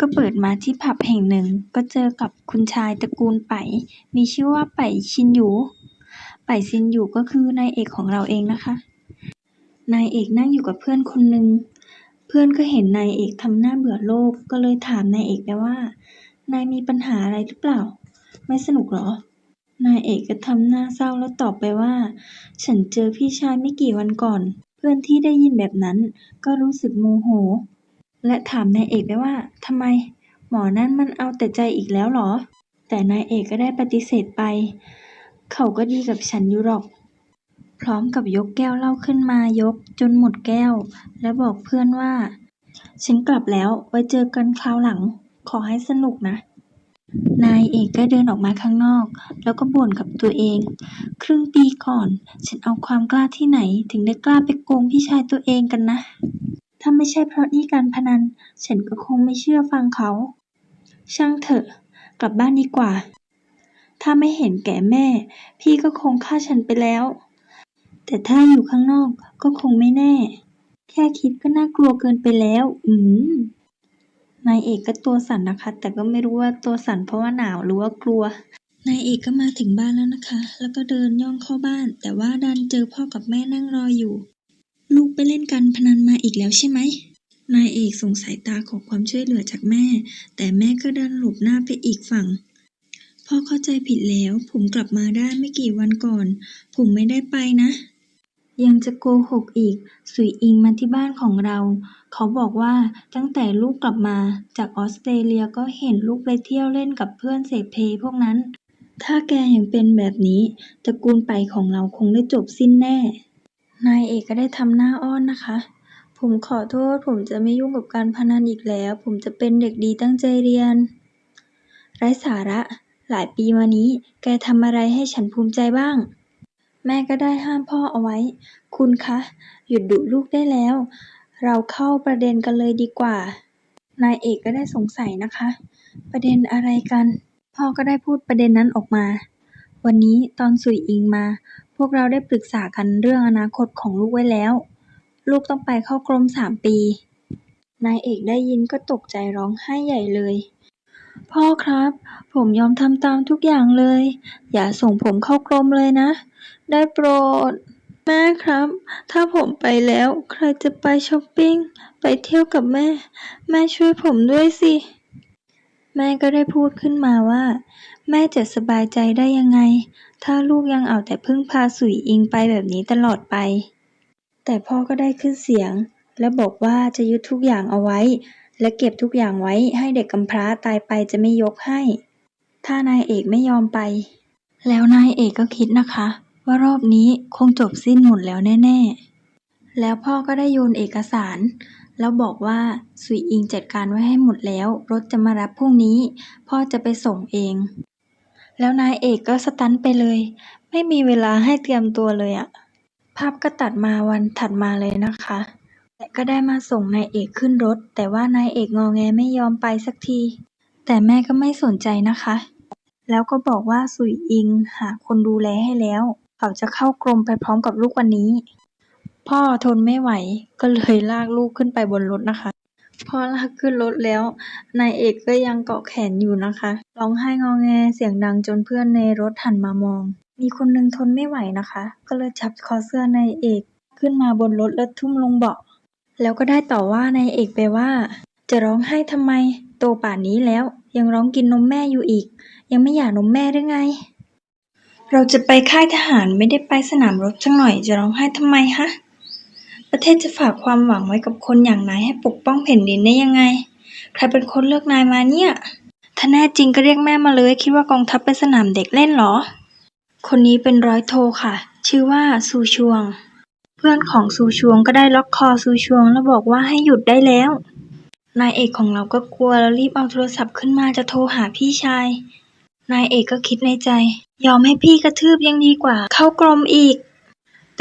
ก็เปิดมาที่ผับแห่งหนึ่ง ก็เจอกับคุณชายตระกูลไป มีชื่อว่าไปชินหยู ไปชินหยูก็คือนายเอกของเราเองนะคะ นายเอกนั่งอยู่กับเพื่อนคนหนึ่ง เพื่อนก็เห็นนายเอกทำหน้าเบื่อโลก ก็เลยถามนายเอกไปว่า นายมีปัญหาอะไรหรือเปล่า ไม่สนุกหรอ นายเอกก็ทำหน้าเศร้าแล้วตอบไปว่า ฉันเจอพี่ชายไม่กี่วันก่อน เพื่อนที่ได้ยินแบบนั้น ก็รู้สึกโมโห และถามนายเอกไปว่าทำไม หมอนั่นมันเอาแต่ใจอีกแล้วเหรอ แต่นายเอกก็ได้ปฏิเสธไป เขาก็ดีกับฉันอยู่หรอก พร้อมกับยกแก้วเหล้าขึ้นมายกจนหมดแก้ว และบอกเพื่อนว่า ฉันกลับแล้วไว้เจอกันคราวหลัง ขอให้สนุกนะนายเอกก็เดินออกมาข้างนอก แล้วก็บ่นกับตัวเอง ครึ่งปีก่อน ฉันเอาความกล้าที่ไหนถึงได้กล้าไปโกงพี่ชายตัวเองกันนะ ถ้าไม่ใช่เพราะนี่การพนัน ฉันก็คงไม่เชื่อฟังเขา ช่างเถอะ กลับบ้านดีกว่า ถ้าไม่เห็นแก่แม่ พี่ก็คงฆ่าฉันไปแล้ว แต่ถ้าอยู่ข้างนอกก็คงไม่แน่ แค่คิดก็น่ากลัวเกินไปแล้ว อืมนายเอกก็ตัวสั่นนะคะ แต่ก็ไม่รู้ว่าตัวสั่นเพราะว่าหนาวหรือว่ากลัว นายเอกก็มาถึงบ้านแล้วนะคะ แล้วก็เดินย่องเข้าบ้าน แต่ว่าดันเจอพ่อกับแม่นั่งรออยู่ ลูกไปเล่นการพนันมาอีกแล้วใช่ไหม นายเอกส่งสายตาขอความช่วยเหลือจากแม่ แต่แม่ก็ดันหลบหน้าไปอีกฝั่ง พ่อเข้าใจผิดแล้ว ผมกลับมาได้ไม่กี่วันก่อน ผมไม่ได้ไปนะ ยังจะโกหกอีก สุยอิงมาที่บ้านของเรา เขาบอกว่าตั้งแต่ลูกกลับมาจากออสเตรเลียก็เห็นลูกไปเที่ยวเล่นกับเพื่อนเสพเพพวกนั้น ถ้าแกยังเป็นแบบนี้ตระกูลไปของเราคงได้จบสิ้นแน่ นายเอกก็ได้ทำหน้าอ้อนนะคะ ผมขอโทษ ผมจะไม่ยุ่งกับการพนันอีกแล้ว ผมจะเป็นเด็กดีตั้งใจเรียน ไร้สาระ หลายปีมานี้ แกทำอะไรให้ฉันภูมิใจบ้าง แม่ก็ได้ห้ามพ่อเอาไว้ คุณคะ หยุดดุลูกได้แล้ว เราเข้าประเด็นกันเลยดีกว่า นายเอกก็ได้สงสัยนะคะ ประเด็นอะไรกัน พ่อก็ได้พูดประเด็นนั้นออกมา วันนี้ตอนสุยอิงมา วกเราได้ปรึกษากันเรื่องอนาคตของลูกไว้แล้ว ลูกต้องไปเข้ากรมสามปี นายเอกได้ยินก็ตกใจร้องไห้ใหญ่เลย พ่อครับ ผมยอมทำตามทุกอย่างเลย อย่าส่งผมเข้ากรมเลยนะ ได้โปรด แม่ครับ ถ้าผมไปแล้ว ใครจะไปช้อปปิ้ง ไปเที่ยวกับแม่ แม่ช่วยผมด้วยสิ แม่ก็ได้พูดขึ้นมาว่า แม่จะสบายใจได้ยังไง ถ้าลูกยังเอาแต่พึ่งพาสุยอิงไปแบบนี้ตลอดไป แต่พ่อก็ได้ขึ้นเสียง และบอกว่าจะยึดทุกอย่างเอาไว้ และเก็บทุกอย่างไว้ให้เด็กกำพร้าตายไปจะไม่ยกให้ ถ้านายเอกไม่ยอมไป แล้วนายเอกก็คิดนะคะ ว่ารอบนี้คงจบสิ้นหมดแล้วแน่ ๆ แล้วพ่อก็ได้โยนเอกสาร แล้วบอกว่าสุยอิงจัดการไว้ให้หมดแล้ว รถจะมารับพรุ่งนี้ พ่อจะไปส่งเอง แล้วนายเอกก็สตันไปเลย ไม่มีเวลาให้เตรียมตัวเลยอะภาพก็ตัดมาวันถัดมาเลยนะคะและก็ได้มาส่งนายเอกขึ้นรถ แต่ว่านายเอกงอแงไม่ยอมไปสักที แต่แม่ก็ไม่สนใจนะคะ แล้วก็บอกว่าสุยอิงหาคนดูแลให้แล้ว เขาจะเข้ากรมไปพร้อมกับลูกวันนี้ พ่อทนไม่ไหวก็เลยลากลูกขึ้นไปบนรถนะคะ พอลากขึ้นรถแล้ว นายเอกก็ยังเกาะแขนอยู่นะคะร้องไห้งอแงเสียงดังจนเพื่อนในรถหันมามอง มีคนหนึงทนไม่ไหวนะคะ ก็เลยจับคอเสื้อนายเอกขึ้นมาบนรถแล้วทุ่มลงเบาะแล้วก็ได้ต่อว่านายเอกไปว่า จะร้องไห้ทำไม โตป่านนี้แล้ว ยังร้องกินนมแม่อยู่อีก ยังไม่อยากนมแม่หรือไง เราจะไปค่ายทหารไม่ได้ไปสนามรบสักหน่อยจะร้องไห้ทำไมฮะ ประเทศจะฝากความหวังไว้กับคนอย่างนายให้ปกป้องแผ่นดินได้ยังไง ใครเป็นคนเลือกนายมาเนี่ย ถ้าแน่จริงก็เรียกแม่มาเลย คิดว่ากองทัพเป็นสนามเด็กเล่นเหรอ คนนี้เป็นร้อยโทค่ะ ชื่อว่าซูชวง เพื่อนของซูชวงก็ได้ล็อกคอซูชวงแล้วบอกว่าให้หยุดได้แล้ว นายเอกของเราก็กลัวแล้วรีบเอาโทรศัพท์ขึ้นมาจะโทรหาพี่ชาย นายเอกก็คิดในใจ ยอมให้พี่กระทืบยังดีกว่า เข้ากรมอีก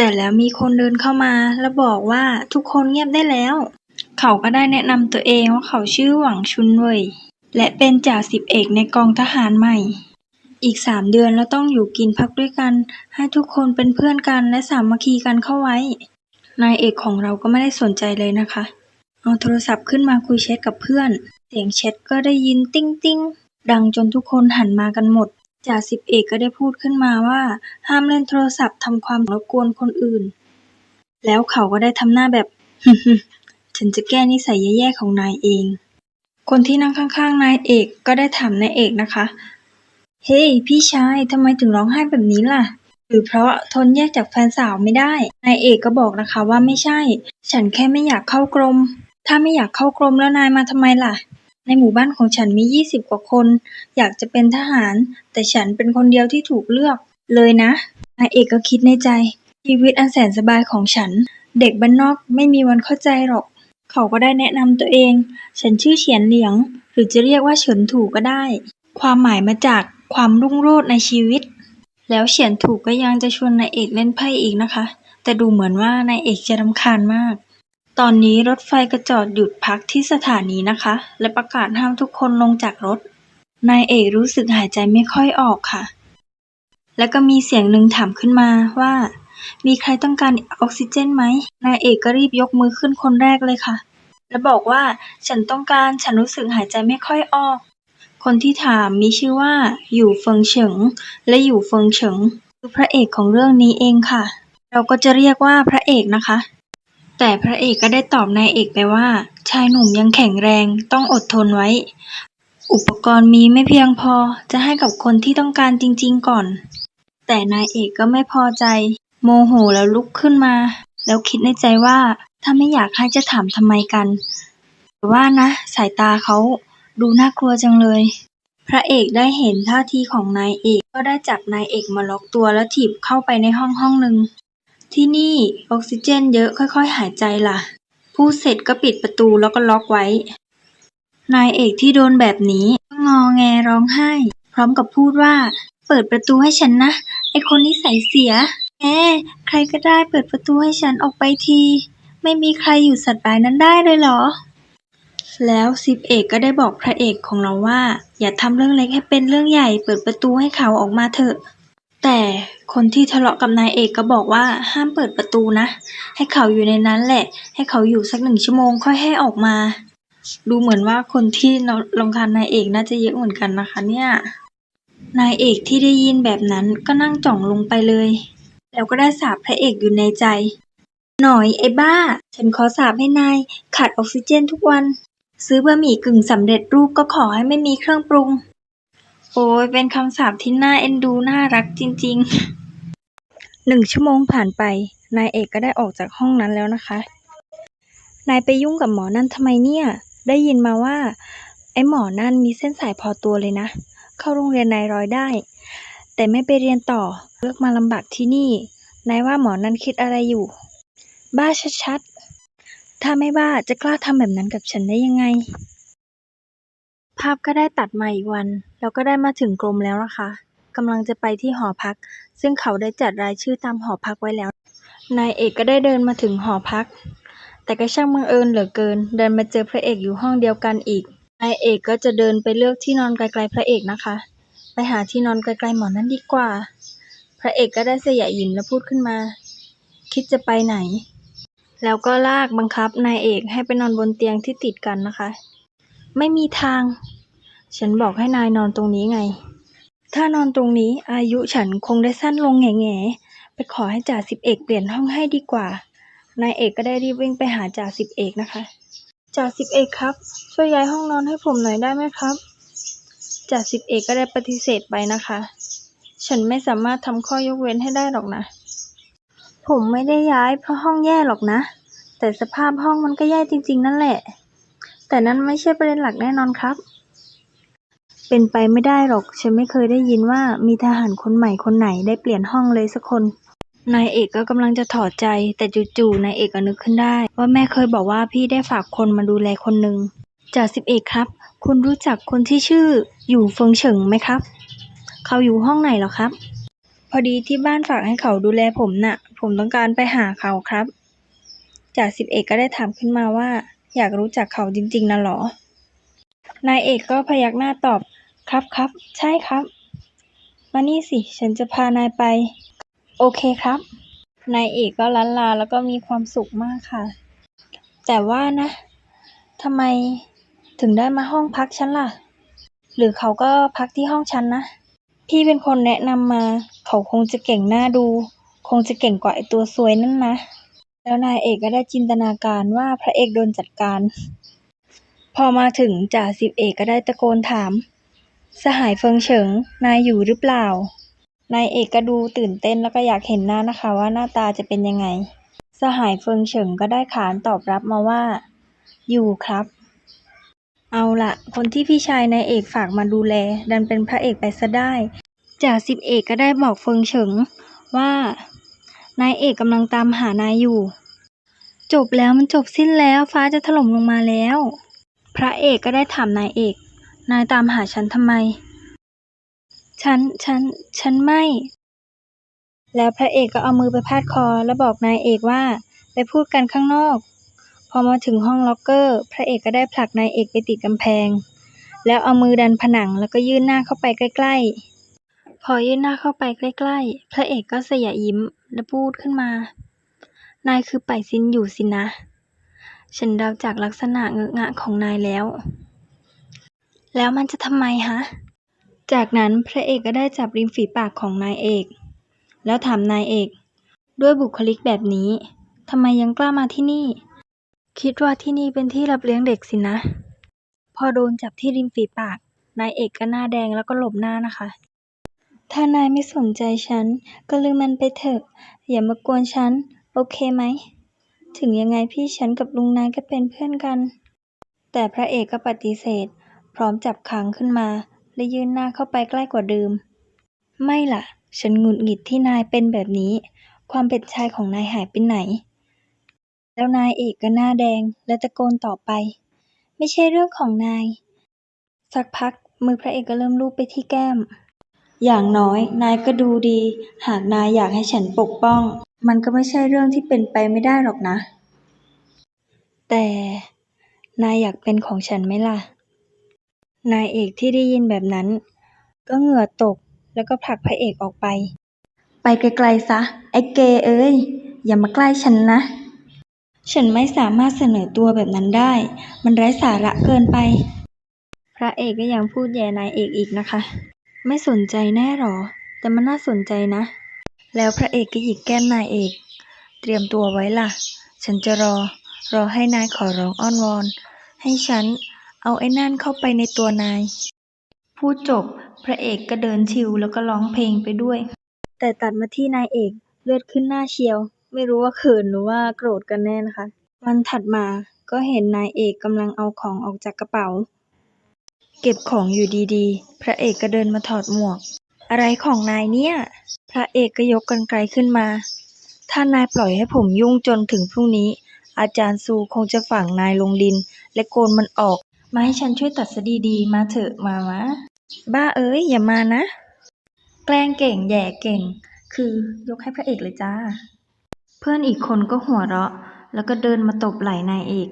แต่แล้วมีคนเดินเข้ามาแล้วบอกว่าทุกคนเงียบได้แล้ว เขาก็ได้แนะนำตัวเองว่าเขาชื่อหวังชุนเว่ยและเป็นจ่าสิบเอกในกองทหารใหม่ อีกสามเดือนแล้วต้องอยู่กินพักด้วยกัน ให้ทุกคนเป็นเพื่อนกันและสามัคคีกันเข้าไว้ นายเอกของเราก็ไม่ได้สนใจเลยนะคะ เอเอาโทรศัพท์ขึ้นมาคุยแชทกับเพื่อน เสียงแชทก็ได้ยินติ้งติ้งดังจนทุกคนหันมากันหมด จ่าสิบเอกก็ได้พูดขึ้นมาว่า ห้ามเล่นโทรศัพท์ทำความรบกวนคนอื่น แล้วเขาก็ได้ทำหน้าแบบฉันจะแก้นิสัยแย่ๆของนายเอง คนที่นั่งข้างๆนายเอกก็ได้ถามนายเอกนะคะ เฮ้ hey, พี่ชายทำไมถึงร้องไห้แบบนี้ล่ะ หรือเพราะทนแยกจากแฟนสาวไม่ได้ นายเอกก็บอกนะคะว่าไม่ใช่ ฉันแค่ไม่อยากเข้ากรม ถ้าไม่อยากเข้ากรมแล้วนายมาทำไมล่ะ ในหมู่บ้านของฉันมียี่สิบกว่าคน อยากจะเป็นทหาร แต่ฉันเป็นคนเดียวที่ถูกเลือก เลยนะนายเอกก็คิดในใจ ชีวิตอันแสนสบายของฉัน เด็กบ้านนอกไม่มีวันเข้าใจหรอก เขาก็ได้แนะนำตัวเอง ฉันชื่อเฉียนเหลียง หรือจะเรียกว่าเฉินถูก็ได้ ความหมายมาจากความรุ่งโรจน์ในชีวิต แล้วเฉียนถูกก็ยังจะชวนนายเอกเล่นไพ่อีกนะคะ แต่ดูเหมือนว่านายเอกจะรำคาญมาก ตอนนี้รถไฟก็จอดหยุดพักที่สถานีนะคะ และประกาศห้ามทุกคนลงจากรถ นายเอกรู้สึกหายใจไม่ค่อยออกค่ะ แล้วก็มีเสียงหนึ่งถามขึ้นมาว่า มีใครต้องการออกซิเจนไหม นายเอกก็รีบยกมือขึ้นคนแรกเลยค่ะ แล้วบอกว่าฉันต้องการฉันรู้สึกหายใจไม่ค่อยออก คนที่ถามมีชื่อว่า อยู่เฟิงเฉิง และอยู่เฟิงเฉิงคือพระเอกของเรื่องนี้เองค่ะ เราก็จะเรียกว่าพระเอกนะคะ แต่พระเอกก็ได้ตอบนายเอกไปว่า ชายหนุ่มยังแข็งแรงต้องอดทนไว้ อุปกรณ์มีไม่เพียงพอจะให้กับคนที่ต้องการจริงๆก่อน แต่นายเอกก็ไม่พอใจ โมโหแล้วลุกขึ้นมา แล้วคิดในใจว่าถ้าไม่อยากให้จะถามทำไมกันแต่ว่านะ สายตาเขาดูน่ากลัวจังเลย พระเอกได้เห็นท่าทีของนายเอกก็ได้จับนายเอกมาล็อกตัวแล้วถีบเข้าไปในห้องห้องหนึ่ง ที่นี่ออกซิเจนเยอะค่อย ๆ หายใจล่ะ พูดเสร็จก็ปิดประตูแล้วก็ล็อกไว้ นายเอกที่โดนแบบนี้ก็งอแงร้องไห้ พร้อมกับพูดว่า เปิดประตูให้ฉันนะ ไอคนนิสัยเสียแหมใครก็ได้เปิดประตูให้ฉันออกไปที ไม่มีใครอยู่สัตว์ร้ายนั้นได้เลยเหรอ แล้วสิบเอกก็ได้บอกพระเอกของเราว่า อย่าทำเรื่องเล็กให้เป็นเรื่องใหญ่ เปิดประตูให้เขาออกมาเถอะ แต่คนที่ทะเลาะกับนายเอกก็บอกว่าห้ามเปิดประตูนะ ให้เขาอยู่ในนั้นแหละ ให้เขาอยู่สักหนึ่งชั่วโมงค่อยให้ออกมา ดูเหมือนว่าคนที่รำคาญนายเอกน่าจะเยอะเหมือนกันนะคะเนี่ย นายเอกที่ได้ยินแบบนั้นก็นั่งจ่องลงไปเลย แล้วก็ได้สาปพระเอกอยู่ในใจ หน่อยไอ้บ้า ฉันขอสาปให้นายขาดออกซิเจนทุกวัน ซื้อบะหมี่กึ่งสำเร็จรูปก็ขอให้ไม่มีเครื่องปรุง โอ้ยเป็นคำสาปที่น่าเอ็นดูน่ารักจริงๆหนึ่งชั่วโมงผ่านไป นายเอกก็ได้ออกจากห้องนั้นแล้วนะคะ นายไปยุ่งกับหมอนั่นทำไมเนี่ย ได้ยินมาว่า ไอ้หมอนั่นมีเส้นสายพอตัวเลยนะ เข้าโรงเรียนนายร้อยได้ แต่ไม่ไปเรียนต่อเลือกมาลำบากที่นี่ นายว่าหมอนั่นคิดอะไรอยู่ บ้าชัดๆถ้าไม่บ้าจะกล้าทำแบบนั้นกับฉันได้ยังไง ภาพก็ได้ตัดมาอีกวันแล้วก็ได้มาถึงกรมแล้วนะคะ กำลังจะไปที่หอพัก ซึ่งเขาได้จัดรายชื่อตามหอพักไว้แล้ว นายเอกก็ได้เดินมาถึงหอพัก แต่ก็ช่างบังเอิญเหลือเกิน เดินมาเจอพระเอกอยู่ห้องเดียวกันอีก นายเอกก็จะเดินไปเลือกที่นอนไกลๆพระเอกนะคะ ไปหาที่นอนไกลๆหมอนั่นดีกว่า พระเอกก็ได้เสยยิ้มแล้วพูดขึ้นมา คิดจะไปไหน แล้วก็ลากบังคับนายเอกให้ไปนอนบนเตียงที่ติดกันนะคะ ไม่มีทาง ฉันบอกให้นายนอนตรงนี้ไง ถ้านอนตรงนี้อายุฉันคงได้สั้นลงแง่ๆ ไปขอให้จ่าสิบเอกเปลี่ยนห้องให้ดีกว่า นายเอกก็ได้รีบวิ่งไปหาจ่าสิบเอกนะคะ จ่าสิบเอกครับ ช่วยย้ายห้องนอนให้ผมหน่อยได้ไหมครับ จ่าสิบเอกก็ได้ปฏิเสธไปนะคะ ฉันไม่สามารถทำข้อยกเว้นให้ได้หรอกนะ ผมไม่ได้ย้ายเพราะห้องแย่หรอกนะ แต่สภาพห้องมันก็แย่จริง ๆ นั่นแหละ แต่นั้นไม่ใช่ประเด็นหลักแน่นอนครับ เป็นไปไม่ได้หรอก ฉันไม่เคยได้ยินว่ามีทหารคนใหม่คนไหนได้เปลี่ยนห้องเลยสักคน นายเอกก็กำลังจะถอดใจ แต่จู่ๆนายเอกก็นึกขึ้นได้ ว่าแม่เคยบอกว่าพี่ได้ฝากคนมาดูแลคนหนึ่งจ่าสิบเอกครับ คุณรู้จักคนที่ชื่ออยู่เฟิงเฉิงไหมครับ เขาอยู่ห้องไหนหรอครับ พอดีที่บ้านฝากให้เขาดูแลผมน่ะ ผมต้องการไปหาเขาครับจ่าสิบเอกก็ได้ถามขึ้นมาว่า อยากรู้จักเขาจริง ๆนะหรอ นายเอกก็พยักหน้าตอบ ครับครับ ใช่ครับ มานี่สิ ฉันจะพานายไป โอเคครับ นายเอกก็ลันลาแล้วก็มีความสุขมากค่ะ แต่ว่านะทำไมถึงได้มาห้องพักฉันล่ะ หรือเขาก็พักที่ห้องฉันนะ พี่เป็นคนแนะนำมา เขาคงจะเก่งหน้าดู คงจะเก่งกว่าไอตัวซวยนั่นนะ แล้วนายเอกก็ได้จินตนาการว่าพระเอกโดนจัดการ พอมาถึงจ่าสิบเอกก็ได้ตะโกนถาม สหายเฟิงเฉิง นายอยู่หรือเปล่า นายเอกก็ดูตื่นเต้นแล้วก็อยากเห็นหน้านะคะว่าหน้าตาจะเป็นยังไง สหายเฟิงเฉิงก็ได้ขานตอบรับมาว่า อยู่ครับ เอาละคนที่พี่ชายนายเอกฝากมาดูแล ดันเป็นพระเอกไปซะได้จ่าสิบเอกก็ได้บอกเฟิงเฉิงว่านายเอกกำลังตามหานายอยู่ จบแล้วมันจบสิ้นแล้วฟ้าจะถล่มลงมาแล้ว พระเอกก็ได้ถามนายเอก นายตามหาฉันทำไม ฉัน ฉัน ฉันไม่ แล้วพระเอกก็เอามือไปพาดคอแล้วบอกนายเอกว่า ไปพูดกันข้างนอก พอมาถึงห้องล็อกเกอร์ พระเอกก็ได้ผลักนายเอกไปติดกำแพง แล้วเอามือดันผนังแล้วก็ยื่นหน้าเข้าไปใกล้ ๆ พอยื่นหน้าเข้าไปใกล้ ๆ พระเอกก็สยะยิ้มและพูดขึ้นมา นายคือไปซินอยู่สินะ ฉันเดาจากลักษณะเงอะงะของนายแล้ว แล้วมันจะทำไมฮะ จากนั้นพระเอกก็ได้จับริมฝีปากของนายเอก แล้วถามนายเอก ด้วยบุคลิกแบบนี้ทำไมยังกล้ามาที่นี่ คิดว่าที่นี่เป็นที่รับเลี้ยงเด็กสินะ พอโดนจับที่ริมฝีปาก นายเอกก็หน้าแดงแล้วก็หลบหน้านะคะ ถ้านายไม่สนใจฉัน ก็ลืมมันไปเถอะ อย่ามากวนฉัน โอเคไหม ถึงยังไงพี่ฉันกับลุงนายก็เป็นเพื่อนกัน แต่พระเอกก็ปฏิเสธ พร้อมจับคางขึ้นมา และยื่นหน้าเข้าไปใกล้กว่าเดิม ไม่ล่ะ ฉันหงุดหงิดที่นายเป็นแบบนี้ ความเป็นชายของนายหายไปไหน แล้วนายเอกก็หน้าแดงและตะโกนต่อไป ไม่ใช่เรื่องของนาย สักพักมือพระเอกก็เริ่มลูบไปที่แก้ม อย่างน้อยนายก็ดูดี หากนายอยากให้ฉันปกป้อง มันก็ไม่ใช่เรื่องที่เป็นไปไม่ได้หรอกนะ แต่ นายอยากเป็นของฉันไหมล่ะ นายเอกที่ได้ยินแบบนั้น ก็เหงื่อตกแล้วก็ผลักพระเอกออกไป ไปไกลๆซะ ไอ้เกย์เอ้ย อย่ามาใกล้ฉันนะ ฉันไม่สามารถเสนอตัวแบบนั้นได้ มันไร้สาระเกินไป พระเอกก็ยังพูดแย่นายเอกอีกนะคะ ไม่สนใจแน่หรอ แต่มันน่าสนใจนะ แล้วพระเอกก็หยิกแก้มนายเอก เตรียมตัวไว้ล่ะ ฉันจะรอ รอให้นายขอร้องอ้อนวอน ให้ฉันเอาไอ้นั่นเข้าไปในตัวนาย พูดจบ พระเอกก็เดินชิวแล้วก็ร้องเพลงไปด้วย แต่ตัดมาที่นายเอกเลือดขึ้นหน้าเชียว ไม่รู้ว่าเขินหรือว่าโกรธกันแน่นะคะ วันถัดมาก็เห็นนายเอกกำลังเอาของออกจากกระเป๋า เก็บของอยู่ดีๆ พระเอกก็เดินมาถอดหมวก อะไรของนายเนี่ย พระเอกก็ยกกรรไกรขึ้นมา ถ้านายปล่อยให้ผมยุ่งจนถึงพรุ่งนี้ อาจารย์ซูคงจะฝังนายลงดิน และโกนมันออก มาให้ฉันช่วยตัดซะดีมาเถอะมามะบ้าเอ้ยอย่ามานะ แกล้งเก่งแย่เก่ง คือยกให้พระเอกเลยจ้า เพื่อนอีกคนก็หัวเราะ แล้วก็เดินมาตบไหล่นายเอก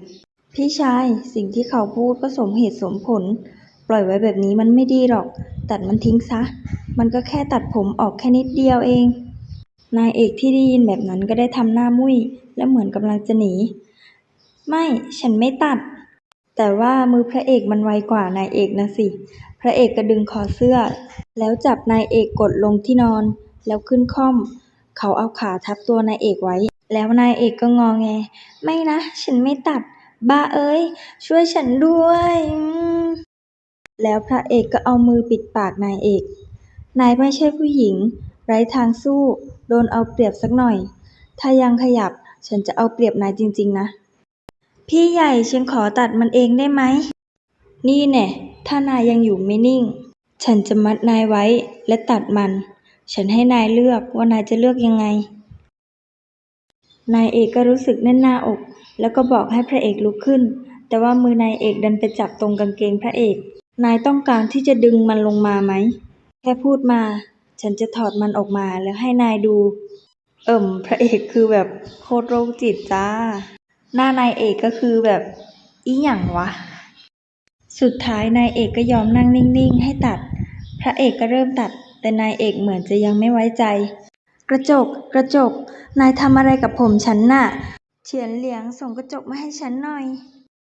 พี่ชายสิ่งที่เขาพูดก็สมเหตุสมผล ปล่อยไว้แบบนี้มันไม่ดีหรอก ตัดมันทิ้งซะ มันก็แค่ตัดผมออกแค่นิดเดียวเอง นายเอกที่ได้ยินแบบนั้นก็ได้ทำหน้ามุ้ยและเหมือนกำลังจะหนี ไม่ฉันไม่ตัด แต่ว่ามือพระเอกมันไวกว่านายเอกนะสิ พระเอกก็ดึงคอเสื้อ แล้วจับนายเอกกดลงที่นอน แล้วขึ้นค่อม เขาเอาขาทับตัวนายเอกไว้ แล้วนายเอกก็งอแง ไม่นะ ฉันไม่ตัด บ้าเอ้ย ช่วยฉันด้วยอืม แล้วพระเอกก็เอามือปิดปากนายเอก นายไม่ใช่ผู้หญิง ไร้ทางสู้ โดนเอาเปรียบสักหน่อย ถ้ายังขยับฉันจะเอาเปรียบนายจริง ๆ นะ พี่ใหญ่ฉันขอตัดมันเองได้ไหม นี่แน่ ถ้านายยังอยู่ไม่นิ่ง ฉันจะมัดนายไว้และตัดมัน ฉันให้นายเลือกว่านายจะเลือกยังไง นายเอกก็รู้สึกแน่นหน้าอก แล้วก็บอกให้พระเอกลุกขึ้น แต่ว่ามือนายเอกดันไปจับตรงกางเกงพระเอก นายต้องการที่จะดึงมันลงมาไหม แค่พูดมา ฉันจะถอดมันออกมาแล้วให้นายดู เอิ่ม พระเอกคือแบบโคตรโรคจิตจ้า หน้านายเอกก็คือแบบ อีหยังวะ สุดท้ายนายเอกก็ยอมนั่งนิ่งๆ ให้ตัด พระเอกก็เริ่มตัด แต่นายเอกเหมือนจะยังไม่ไว้ใจ กระจก กระจก นายทำอะไรกับผมฉันน่ะ เฉียนเหลียงส่งกระจกมาให้ฉันหน่อย